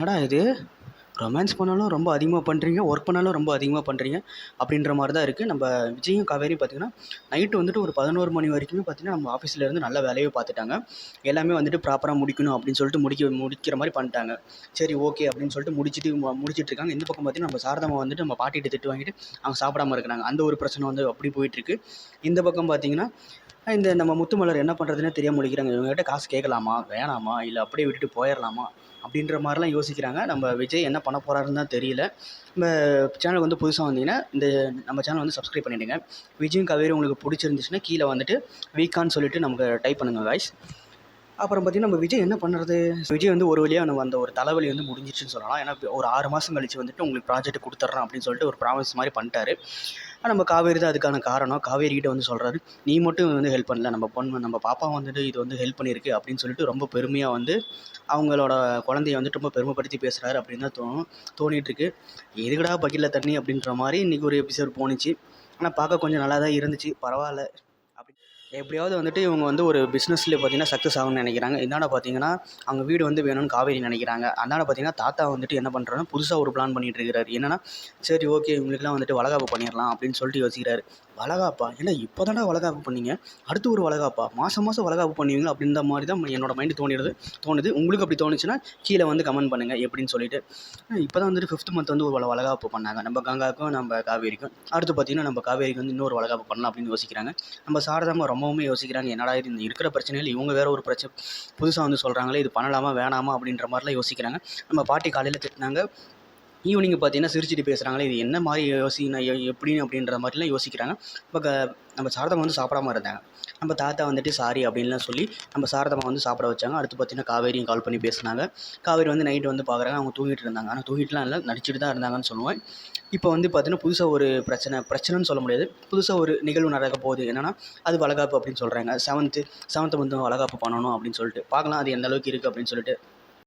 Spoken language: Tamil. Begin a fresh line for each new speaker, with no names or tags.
என்னடா இது? ரொமான்ஸ் பண்ணாலும் ரொம்ப அதிகமாக பண்ணுறீங்க ஒர்க் பண்ணாலும் ரொம்ப அதிகமாக பண்ணுறீங்க அப்படின்ற மாதிரி தான் இருக்குது நம்ம விஜயும் காவேரியும் பார்த்திங்கன்னா நைட்டு வந்துட்டு ஒரு பதினோரு மணி வரைக்குமே பார்த்திங்கன்னா நம்ம ஆஃபீஸில் இருந்து நல்ல வேலையை பார்த்துட்டாங்க எல்லாமே வந்துட்டு ப்ராப்பராக முடிக்கணும் அப்படின்னு சொல்லிட்டு முடிக்க முடிக்கிற மாதிரி பண்ணிட்டாங்க. சரி ஓகே அப்படின்னு சொல்லிட்டு முடிச்சுட்டு மு- முடிச்சிட்டு இருக்காங்க. இந்த பக்கம் பார்த்திங்கன்னா நம்ம சாரதாமா வந்துட்டு நம்ம பாட்டிகிட்ட திட்டு வாங்கிட்டு அவங்க சாப்பிடாம இருக்கிறாங்க. அந்த ஒரு பிரச்சனை வந்து அப்படி போயிட்டுருக்கு இந்த பக்கம் பார்த்திங்கன்னா இந்த நம்ம முத்துமலர் என்ன பண்ணுறதுனே தெரியாம முடிக்கிறாங்க. இவங்ககிட்ட காசு கேட்கலாமா? வேணாமா? இல்லை அப்படியே விட்டுட்டு போயிடலாமா? அப்படின்ற மாதிரிலாம் யோசிக்கிறாங்க. நம்ம விஜய் என்ன பண்ண போகிறாருன்னு தான் தெரியல. நம்ம சேனல் வந்து புதுசாக வந்தீங்கன்னா இந்த நம்ம சேனல் வந்து சப்ஸ்கிரைப் பண்ணிவிடுங்க விஜயும் காவேரி உங்களுக்கு பிடிச்சிருந்துச்சுன்னா கீழே வந்துட்டு வீக்கான்னு சொல்லிட்டு நமக்கு டைப் பண்ணுங்கள் காய்ஸ் அப்புறம் பார்த்தீங்கன்னா நம்ம விஜய் என்ன பண்ணுறது? விஜய் வந்து ஒரு வழியாக நம்ம அந்த ஒரு தலைவலி வந்து முடிஞ்சிச்சுன்னு சொல்லலாம். ஏன்னா ஒரு ஆறு மாதம் கழிச்சு வந்துட்டு உங்களுக்கு ப்ராஜெக்ட் கொடுத்துட்றேன் அப்படின்னு சொல்லிட்டு ஒரு ப்ராமிஸ் மாதிரி பண்ணிட்டாரு. ஆனால் நம்ம காவேரி தான் அதுக்கான காரணம். காவேரிகிட்ட வந்து சொல்கிறாரு நீ மட்டும் வந்து ஹெல்ப் பண்ணல. நம்ம பொண்ணு நம்ம பாப்பா வந்துட்டு இது வந்து ஹெல்ப் பண்ணியிருக்கு அப்படின்னு சொல்லிட்டு ரொம்ப பெருமையாக வந்து அவங்களோட குழந்தைய வந்துட்டு ரொம்ப பெருமைப்படுத்தி பேசுகிறாரு அப்படின்னு தான் தோணும் தோணிட்டு எதுக்கடா எதுக்குடா பக்கெட்டில் தண்ணி அப்படின்ற மாதிரி இன்றைக்கி ஒரு எபிசோட் போணுச்சு. ஆனால் பார்க்க கொஞ்சம் நல்லா தான் இருந்துச்சு. பரவாயில்ல. எப்படியாவது வந்துட்டு இவங்க வந்து ஒரு பிஸ்னஸில் பார்த்தீங்கன்னா சக்ஸஸ் ஆகும்னு நினைக்கிறாங்க. இந்தாண்ட பார்த்தீங்கன்னா அவங்க வீடு வந்து வேணும்னு காவேரி நினைக்கிறாங்க. அதனால் பார்த்தீங்கன்னா தாத்தா வந்துட்டு என்ன பண்ணுறாருன்னா புதுசாக ஒரு பிளான் பண்ணிகிட்டு இருக்கிறாரு என்னன்னா சரி ஓகே இவங்களுக்குலாம் வந்துட்டு வளகாப்பு பண்ணிடலாம் அப்படின்னு சொல்லிட்டு யோசிக்கிறாரு. வளகாப்பா? ஏன்னா இப்போ தானே வளகாப்பு பண்ணீங்க? அடுத்து ஒரு வளகாப்பா? மாதம் மாதம் வளகாப்பு பண்ணுவீங்களா? அப்படின்ற மாதிரி தான் என்னோட மைண்டு தோணிடுது. தோணுது. உங்களுக்கு அப்படி தோணுச்சுன்னா கீழே வந்து கமெண்ட் பண்ணுங்கள் எப்படின்னு சொல்லிட்டு. இப்போ தான் வந்துட்டு ஃபிஃப்த் மந்த் வந்து ஒரு வளகாப்பு பண்ணாங்க. நம்ம கங்காவுக்கும் நம்ம காவேரிக்கும். அடுத்து பார்த்தீங்கன்னா நம்ம காவேரிக்கு வந்து இன்னொரு வளகாப்பு பண்ணலாம் அப்படின்னு யோசிக்கிறாங்க. நம்ம சாரதாமா ரொம்பவுமே யோசிக்கிறாங்க என்னடா இது? இந்த இருக்கிற பிரச்சனைகள் இவங்க வேறு ஒரு பிரச்சனை புதுசாக வந்து சொல்கிறாங்களே இது பண்ணலாமா வேணாமா? அப்படின்ற மாதிரிலாம் யோசிக்கிறாங்க. நம்ம பாட்டி காலையில் திட்டினாங்க ஈவினிங் பார்த்தீங்கன்னா சிரிச்சிட்டு பேசுகிறாங்களே இது என்ன மாதிரி யோசிக்கணும் எப்படின்னு அப்படின்ற மாதிரிலாம் யோசிக்கிறாங்க. இப்போ க நம்ம சாரதாமா வந்து சாப்பிடாம இருந்தாங்க. நம்ம தாத்தா வந்துட்டு சாரி அப்படின்லாம் சொல்லி நம்ம சாரதாமா வந்து சாப்பிட வச்சாங்க. அடுத்து பார்த்தீங்கன்னா காவேரியும் கால் பண்ணி பேசுனாங்க. காவேரி வந்து நைட்டு வந்து பார்க்குறாங்க அவங்க தூங்கிட்டு இருந்தாங்க. ஆனால் தூங்கிட்டுலாம் இல்லை நடிச்சிட்டு தான் இருந்தாங்கன்னு சொல்லுவேன். இப்போ வந்து பார்த்தீங்கன்னா புதுசாக ஒரு பிரச்சனை பிரச்சனைன்னு சொல்ல முடியாது. புதுசாக ஒரு நிகழ்வு நடக்க போகுது. என்னன்னா அது வளகாப்பு அப்படின்னு சொல்கிறாங்க செவன்த்து செவன்த்து வந்து வளகாப்பு பண்ணணும் அப்படின்னு சொல்லிட்டு. பார்க்கலாம் அது எந்த அளவுக்கு இருக்குது அப்படின்னு சொல்லிட்டு.